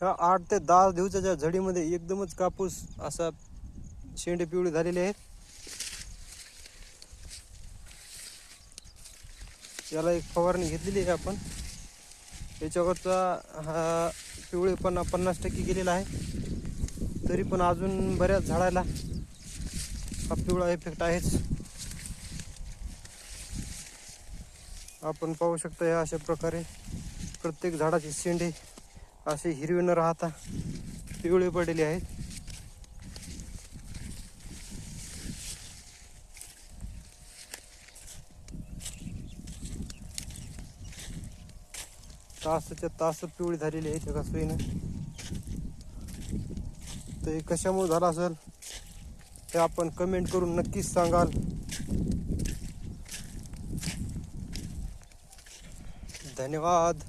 ह्या आठ ते दहा दिवसाच्या झडीमध्ये एकदमच कापूस असा शेंडे पिवळे झालेले आहेत. याला एक फवारणी घेतलेली आहे आपण. याच्यावरचा हा पिवळेपणा पन्नास टक्के गेलेला आहे. तरी पण अजून बऱ्याच झाडाला हा पिवळा इफेक्ट आहेच. आपण पाहू शकतो या अशा प्रकारे प्रत्येक झाडाचे शेंडे असे हिरवे न राहता पिवळे पडलेले आहेत. तासाच्या तास पिवळी झालेली आहे एका सोयीनं. तर हे कशामुळे झालं असेल ते आपण कमेंट करून नक्कीच सांगाल. धन्यवाद.